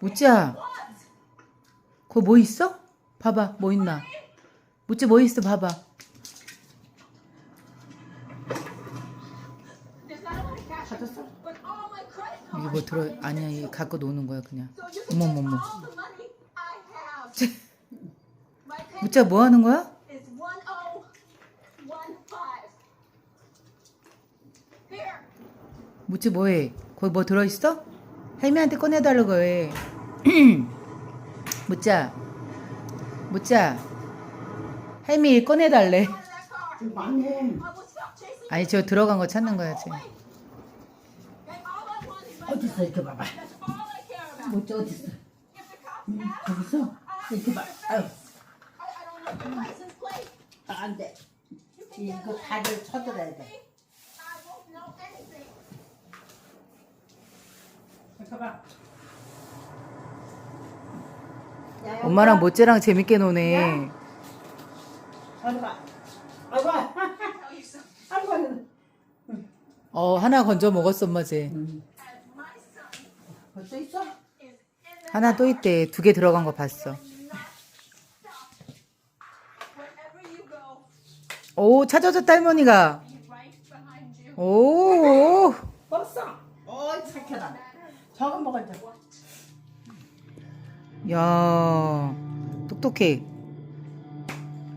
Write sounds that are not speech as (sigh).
무찌야. 그거 뭐 있어? 봐봐, 뭐 있나? 무찌 뭐 있어? 봐봐. 이게 뭐 들어? 아니야, 이게 갖고 노는 거야 그냥. 어머머머. (laughs) 무찌야 뭐 하는 거야? It's 1015. Here. 무찌 뭐해? 거기 뭐 들어 있어? 할미한테 꺼내달라고 해. 무찌야, 무찌야. 할미 꺼내달래. 망해. 아니 저 들어간 거 찾는 거야지. is my 어딨어 이렇게 봐봐. 뭐지 어딨어? 저기 있어. 이렇게 봐. 아유, I, I don't know your license plate. 아, 안 돼. You can get 이거 with 쳐들어야 돼. 잠깐만. 엄마랑 모찌랑 재밌게 노네. 어디 봐. 아이고. (laughs) 아이고. 어 하나 건져 먹었어 엄마 쟤. son 벌써 있어? 하나 또 있대. 두 개 들어간 거 봤어. 오 찾아줬다 할머니가. 오. 먹었어. 어이 착해라. 저거 먹었죠. 야 똑똑해.